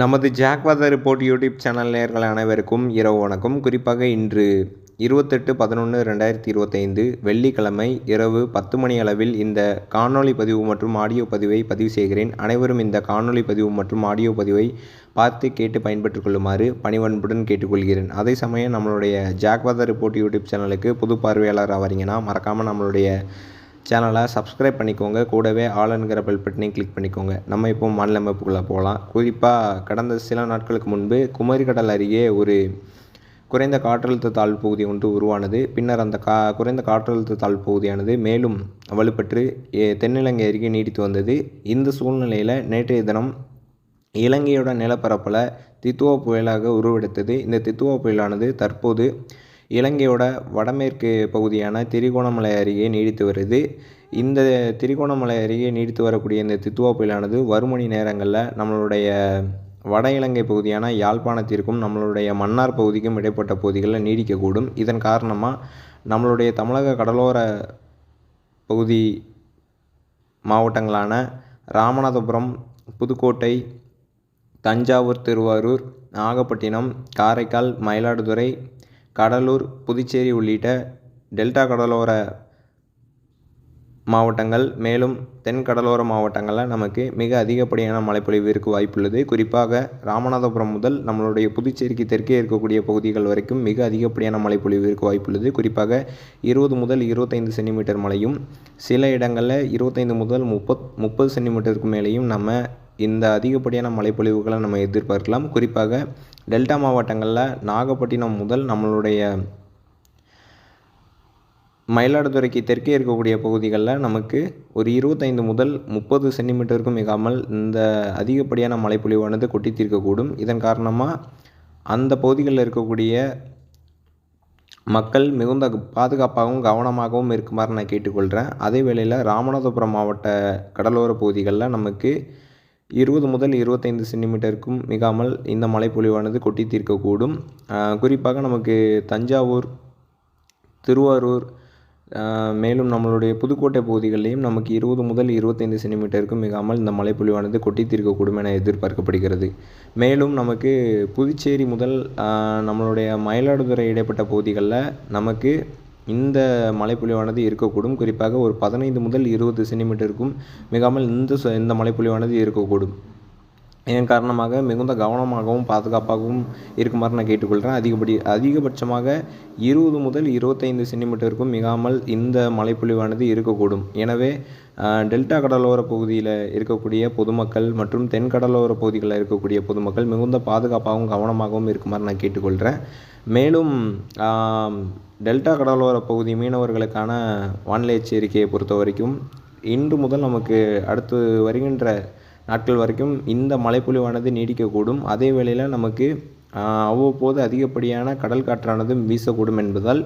நமது ஜாக்வாதர் report YouTube channel நேர்கள் அனைவருக்கும் இரவு வணக்கம். குறிப்பாக இன்று இருபத்தெட்டு பதினொன்று ரெண்டாயிரத்தி இருபத்தைந்து வெள்ளிக்கிழமை இரவு பத்து மணி அளவில் இந்த காணொளி பதிவு மற்றும் ஆடியோ பதிவை பதிவு செய்கிறேன். அனைவரும் இந்த காணொளி பதிவு மற்றும் ஆடியோ பதிவை பார்த்து கேட்டு பயன்பெற்றுக் கொள்ளுமாறு பணிவன்புடன் கேட்டுக்கொள்கிறேன். அதே சமயம் நம்மளுடைய ஜாக்வாதர் ரிப்போர்ட் யூடியூப் சேனலுக்கு புது பார்வையாளர் ஆவறீங்கன்னா மறக்காமல் நம்மளுடைய சேனலை சப்ஸ்கிரைப் பண்ணிக்கோங்க. கூடவே ஆளுங்கிற பெல் பட்டனையும் கிளிக் பண்ணிக்கோங்க. நம்ம இப்போ மாநில அமைப்புக்குள்ளே போகலாம் குறிப்பாக கடந்த சில நாட்களுக்கு முன்பு குமரிக்கடல் அருகே ஒரு குறைந்த காற்றழுத்த தாழ்வு பகுதி ஒன்று உருவானது. பின்னர் அந்த கா குறைந்த காற்றழுத்த தாழ்வு பகுதியானது மேலும் வலுப்பெற்று தென்னிலங்கை அருகே நீடித்து வந்தது. இந்த சூழ்நிலையில் நேற்றைய தினம் இலங்கையோட நிலப்பரப்பில் தித்துவா புயலாக உருவெடுத்தது. இந்த தித்துவா புயலானது தற்போது இலங்கையோட வடமேற்கு பகுதியான திரிகோணமலை அருகே நீடித்து வருது. இந்த திரிகோணமலை அருகே நீடித்து வரக்கூடிய இந்த தித்துவா புயலானது வறுமணி நேரங்களில் நம்மளுடைய வட இலங்கை பகுதியான யாழ்ப்பாணத்திற்கும் நம்மளுடைய மன்னார் பகுதிக்கும் இடைப்பட்ட பகுதிகளில் நீடிக்கக்கூடும். இதன் காரணமாக நம்மளுடைய தமிழக கடலோர பகுதி மாவட்டங்களான ராமநாதபுரம் புதுக்கோட்டை தஞ்சாவூர் திருவாரூர் நாகப்பட்டினம் காரைக்கால் மயிலாடுதுறை கடலூர் புதுச்சேரி உள்ளிட்ட டெல்டா கடலோர மாவட்டங்கள் மேலும் தென் கடலோர மாவட்டங்களில் நமக்கு மிக அதிகப்படியான மழைப்பொழிவு இருக்க வாய்ப்புள்ளது. குறிப்பாக ராமநாதபுரம் முதல் நம்மளுடைய புதுச்சேரிக்கு தெற்கே இருக்கக்கூடிய பகுதிகள் வரைக்கும் மிக அதிகப்படியான மழைப்பொழிவு இருக்க வாய்ப்புள்ளது. குறிப்பாக இருபது முதல் இருபத்தைந்து சென்டிமீட்டர் மழையும் சில இடங்களில் இருபத்தைந்து முதல் முப்பத் முப்பது சென்டிமீட்டருக்கு மேலேயும் நம்ம இந்த அதிகப்படியான மழைப்பொழிவுகளை நம்ம எதிர்பார்க்கலாம். குறிப்பாக டெல்டா மாவட்டங்களில் நாகப்பட்டினம் முதல் நம்மளுடைய மயிலாடுதுறைக்கு தெற்கே இருக்கக்கூடிய பகுதிகளில் நமக்கு ஒரு இருபத்தைந்து முதல் முப்பது சென்டிமீட்டருக்கும் மிகாமல் இந்த அதிகப்படியான மழைப்பொழிவானது கொட்டி தீர்க்கக்கூடும் இதன் காரணமாக அந்த பகுதிகளில் இருக்கக்கூடிய மக்கள் மிகுந்த பாதுகாப்பாகவும் கவனமாகவும் இருக்குமாறு நான் கேட்டுக்கொள்கிறேன் அதே வேளையில் ராமநாதபுரம் மாவட்ட கடலோர பகுதிகளில் நமக்கு இருபது முதல் இருபத்தைந்து சென்டிமீட்டருக்கும் மிகாமல் இந்த மழைப்பொழிவானது கொட்டி தீர்க்கக்கூடும். குறிப்பாக நமக்கு தஞ்சாவூர் திருவாரூர் மேலும் நம்மளுடைய புதுக்கோட்டை பகுதிகளிலையும் நமக்கு இருபது முதல் இருபத்தைந்து சென்டிமீட்டருக்கும் மிகாமல் இந்த மழைப்பொழிவானது கொட்டி தீர்க்கக்கூடும் என எதிர்பார்க்கப்படுகிறது. மேலும் நமக்கு புதுச்சேரி முதல் நம்மளுடைய மயிலாடுதுறை இடைப்பட்ட பகுதிகளில் நமக்கு இந்த மழைப்பொழிவானது இருக்கக்கூடும். குறிப்பாக ஒரு பதினைந்து முதல் இருபது சென்டிமீட்டருக்கும் மிகாமல் இந்த இந்த மழைப்பொழிவானது இருக்கக்கூடும். இதன் காரணமாக மிகுந்த கவனமாகவும் பாதுகாப்பாகவும் இருக்குமாறு நான் கேட்டுக்கொள்கிறேன். அதிகப்படி அதிகபட்சமாக இருபது முதல் இருபத்தைந்து சென்டிமீட்டருக்கும் மிகாமல் இந்த மழைப்பொழிவானது இருக்கக்கூடும். எனவே டெல்டா கடலோர பகுதியில் இருக்கக்கூடிய பொதுமக்கள் மற்றும் தென் கடலோர பகுதிகளில் இருக்கக்கூடிய பொதுமக்கள் மிகுந்த பாதுகாப்பாகவும் கவனமாகவும் இருக்குமாறு நான் கேட்டுக்கொள்கிறேன். மேலும் டெல்டா கடலோர பகுதி மீனவர்களுக்கான வானிலை எச்சரிக்கையை பொறுத்த வரைக்கும் இன்று முதல் நமக்கு அடுத்து வருகின்ற நாட்கள் வரைக்கும் இந்த மழைப்பொழிவானது நீடிக்கக்கூடும். அதே வேளையில் நமக்கு அவ்வப்போது அதிகப்படியான கடல் காற்றானது வீசக்கூடும் என்பதால்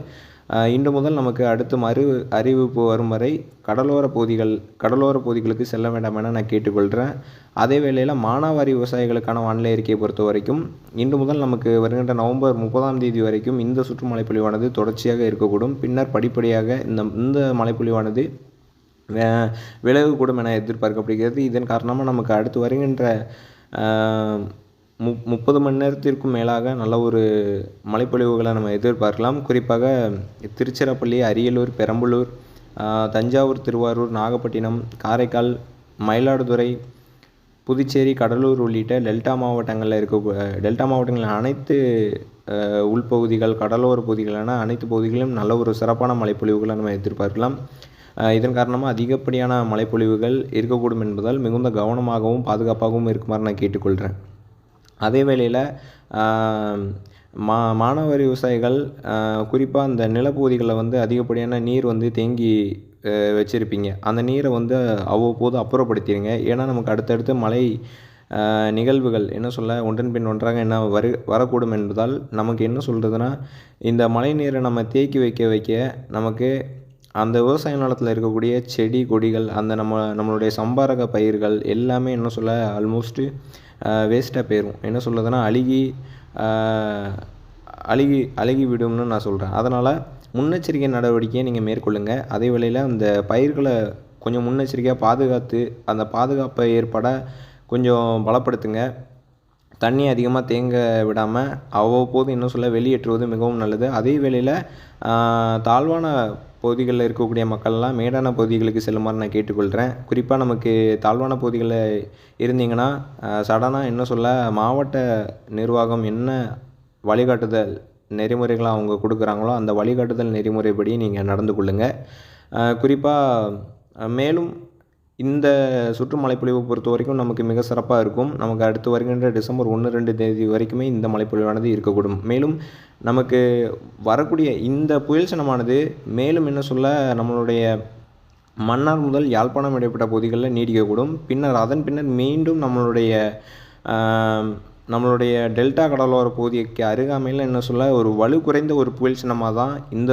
இன்று முதல் நமக்கு அடுத்து மறு அறிவிப்பு வரும் வரை கடலோர பகுதிகள் கடலோர பகுதிகளுக்கு செல்ல வேண்டாம் என நான் கேட்டுக்கொள்கிறேன் அதே வேளையில் மானாவாரி விவசாயிகளுக்கான வானிலை அறிக்கையை பொறுத்த வரைக்கும் இன்று முதல் நமக்கு வருகின்ற நவம்பர் முப்பதாம் தேதி வரைக்கும் இந்த சுற்று மழைப்பொழிவானது தொடர்ச்சியாக இருக்கக்கூடும். பின்னர் படிப்படியாக இந்த இந்த மழைப்பொழிவானது விலகக்கூடும் என எதிர்பார்க்கப்படுகிறது. இதன் காரணமாக நமக்கு அடுத்து வருகின்ற முப் மு முப்பது மணி நேரத்திற்கும் மேலாக நல்ல ஒரு மழைப்பொழிவுகளை நம்ம எதிர்பார்க்கலாம். குறிப்பாக திருச்சிராப்பள்ளி அரியலூர் பெரம்பலூர் தஞ்சாவூர் திருவாரூர் நாகப்பட்டினம் காரைக்கால் மயிலாடுதுறை புதுச்சேரி கடலூர் உள்ளிட்ட டெல்டா மாவட்டங்களில் இருக்க டெல்டா மாவட்டங்களில் அனைத்து உள்பகுதிகள் கடலோர பகுதிகளான அனைத்து பகுதிகளிலும் நல்ல ஒரு சிறப்பான மழைப்பொழிவுகளை நம்ம எதிர்பார்க்கலாம். இதன் காரணமாக அதிகப்படியான மழைப்பொழிவுகள் இருக்கக்கூடும் என்பதால் மிகுந்த கவனமாகவும் பாதுகாப்பாகவும் இருக்குமாறு நான் கேட்டுக்கொள்கிறேன் அதே வேளையில் மா மானாவாரி விவசாயிகள் குறிப்பாக அந்த நிலப்பகுதிகளில் வந்து அதிகப்படியான நீர் வந்து தேங்கி வச்சுருப்பீங்க. அந்த நீரை வந்து அவ்வப்போது அப்புறப்படுத்திடுங்க ஏன்னா நமக்கு அடுத்தடுத்து மழை நிகழ்வுகள் என்ன சொல்ல ஒன்றன் பின் ஒன்றாக என்ன வரு வரக்கூடும் என்பதால் நமக்கு என்ன சொல்கிறதுனா இந்த மழை நீரை நம்ம தேக்கி வைக்க வைக்க நமக்கு அந்த விவசாய நிலத்தில் இருக்கக்கூடிய செடி கொடிகள் அந்த நம்ம நம்மளுடைய சம்பாரக பயிர்கள் எல்லாமே என்ன சொல்ல ஆல்மோஸ்ட்டு வேஸ்ட்டாக போயிடும் என்ன சொல்லுதுன்னா அழுகி அழுகி அழுகி விடும்னு நான் சொல்கிறேன் அதனால் முன்னெச்சரிக்கை நடவடிக்கையை நீங்கள் மேற்கொள்ளுங்கள் அதே வேளையில் அந்த பயிர்களை கொஞ்சம் முன்னெச்சரிக்கையாக பாதுகாத்து அந்த பாதுகாப்பை ஏற்பட கொஞ்சம் பலப்படுத்துங்க. தண்ணி அதிகமாக தேங்க விடாமல் அவ்வப்போது இன்னும் சொல்ல வெளியேற்றுவது மிகவும் நல்லது. அதே வேளையில் தாழ்வான பகுதிகளில் இருக்கக்கூடிய மக்கள்லாம் மேடான பகுதிகளுக்கு செல்லுமாறு நான் கேட்டுக்கொள்கிறேன். குறிப்பாக நமக்கு தாழ்வான பகுதிகளில் இருந்தீங்கன்னா சடனாக என்ன சொல்ல மாவட்ட நிர்வாகம் என்ன வழிகாட்டுதல் நெறிமுறைகளை அவங்க கொடுக்குறாங்களோ அந்த வழிகாட்டுதல் நெறிமுறைப்படி நீங்கள் நடந்து கொள்ளுங்கள் குறிப்பாக மேலும் இந்த சுற்று மழைப்பொழிவை பொறுத்த வரைக்கும் நமக்கு மிக சிறப்பாக இருக்கும். நமக்கு அடுத்து வருகின்ற டிசம்பர் ஒன்று ரெண்டு தேதி வரைக்குமே இந்த மழைப்பொழிவானது இருக்கக்கூடும். மேலும் நமக்கு வரக்கூடிய இந்த புயல் சினமானது மேலும் என்ன சொல்ல நம்மளுடைய மன்னார் முதல் யாழ்ப்பாணம் இடைப்பட்ட பகுதிகளில் நீடிக்கக்கூடும். பின்னர் அதன் பின்னர் மீண்டும் நம்மளுடைய நம்மளுடைய டெல்டா கடலோர பகுதிக்கு அருகாமையில் என்ன சொல்ல ஒரு வலு குறைந்த ஒரு புயல் சின்னமாக தான் இந்த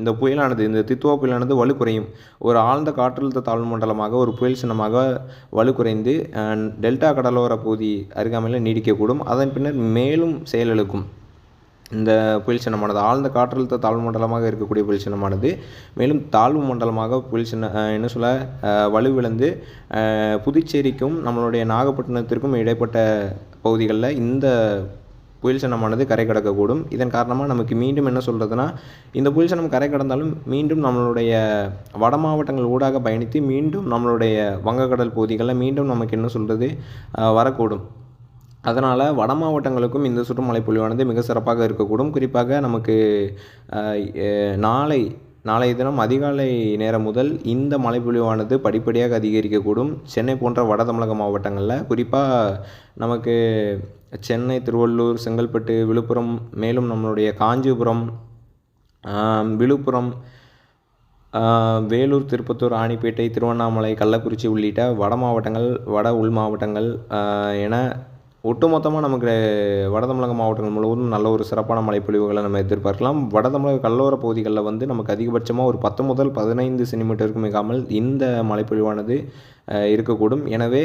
இந்த புயலானது இந்த தித்துவா புயலானது வலு குறையும். ஒரு ஆழ்ந்த காற்றழுத்த தாழ்வு மண்டலமாக ஒரு புயல் சின்னமாக வலு குறைந்து டெல்டா கடலோர பகுதி அருகாமையில் நீடிக்கக்கூடும். அதன் பின்னர் மேலும் செயலிழக்கும். இந்த புயல் சின்னமானது ஆழ்ந்த காற்றழுத்த தாழ்வு மண்டலமாக இருக்கக்கூடிய புயல் சின்னமானது மேலும் தாழ்வு மண்டலமாக புயல் சின்ன என்ன சொல்ல வலுவிழந்து புதுச்சேரிக்கும் நம்மளுடைய நாகப்பட்டினத்திற்கும் இடைப்பட்ட பகுதிகளில் இந்த புயல் சின்னமானது கரை கடக்கக்கூடும். இதன் காரணமாக நமக்கு மீண்டும் என்ன சொல்கிறதுனா இந்த புயல் சின்னம் கரை கடந்தாலும் மீண்டும் நம்மளுடைய வட மாவட்டங்கள் ஊடாக பயணித்து மீண்டும் நம்மளுடைய வங்கக்கடல் பகுதிகளில் மீண்டும் நமக்கு என்ன சொல்கிறது வரக்கூடும். அதனால் வட மாவட்டங்களுக்கும் இந்த சுற்றுமலை பொழிவானது மிக சிறப்பாக இருக்கக்கூடும். குறிப்பாக நமக்கு நாளை நாளைய தினம் அதிகாலை நேரம் முதல் இந்த மழைப்பொழிவானது படிப்படியாக அதிகரிக்கக்கூடும். சென்னை போன்ற வட தமிழக மாவட்டங்களில். குறிப்பாக நமக்கு சென்னை திருவள்ளூர் செங்கல்பட்டு விழுப்புரம் மேலும் நம்மளுடைய காஞ்சிபுரம் விழுப்புரம் வேலூர் திருப்பத்தூர் ராணிப்பேட்டை திருவண்ணாமலை கள்ளக்குறிச்சி உள்ளிட்ட வட மாவட்டங்கள் வட உள் மாவட்டங்கள் என ஒட்டுமொத்தமாக நமக்கு வட தமிழக மாவட்டங்கள் முழுவதும் நல்ல ஒரு சிறப்பான மழைப்பொழிவுகளை நம்ம எதிர்பார்க்கலாம். வட தமிழக கடலோர பகுதிகளில் வந்து நமக்கு அதிகபட்சமாக ஒரு பத்து முதல் பதினைந்து சென்டிமீட்டருக்கு மிகாமல் இந்த மழைப்பொழிவானது இருக்கக்கூடும். எனவே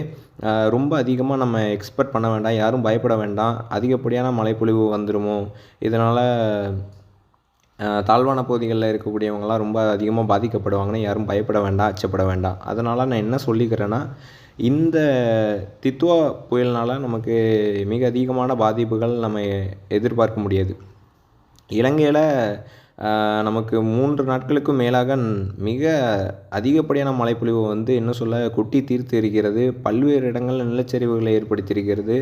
ரொம்ப அதிகமாக நம்ம எக்ஸ்பெக்ட் பண்ண வேண்டாம். யாரும் பயப்பட வேண்டாம். அதிகப்படியான மழைப்பொழிவு வந்துடுமோ இதனால் தாழ்வான பகுதிகளில் இருக்கக்கூடியவங்களாம் ரொம்ப அதிகமாக பாதிக்கப்படுவாங்கன்னு யாரும் பயப்பட வேண்டாம் அச்சப்பட வேண்டாம். அதனால் நான் என்ன சொல்லிக்கிறேன்னா இந்த தித்வா புயல்னால் நமக்கு மிக அதிகமான பாதிப்புகள் நம்ம எதிர்பார்க்க முடியாது. இலங்கையில் நமக்கு மூன்று நாட்களுக்கும் மேலாக மிக அதிகப்படியான மழைப்பொழிவு வந்து என்ன சொல்ல கொட்டி தீர்த்து இருக்கிறது. பல்வேறு இடங்களில் நிலச்சரிவுகளை ஏற்படுத்தியிருக்கிறது.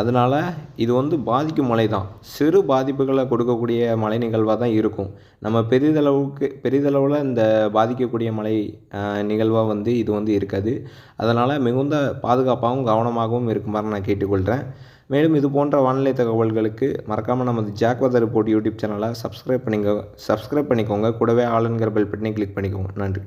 அதனால் இது வந்து பாதிக்கும் மழை தான் சிறு பாதிப்புகளை கொடுக்கக்கூடிய மழை நிகழ்வாக தான் இருக்கும். நம்ம பெரிதளவுக்கு பெரிதளவில் இந்த பாதிக்கக்கூடிய மழை நிகழ்வாக வந்து இது வந்து இருக்காது. அதனால் மிகுந்த பாதுகாப்பாகவும் கவனமாகவும் இருக்குமாறு நான் கேட்டுக்கொள்கிறேன் மேலும் இது போன்ற வானிலை தகவல்களுக்கு மறக்காமல் நமது ஜாக்வதர் ரிப்போர்ட் யூடியூப் சேனலை சப்ஸ்கிரைப் பண்ணிக்கோ சப்ஸ்கிரைப் பண்ணிக்கோங்க. கூடவே ஆளுங்கிற பெல் பட்டனை கிளிக் பண்ணிக்கோங்க. நன்றி.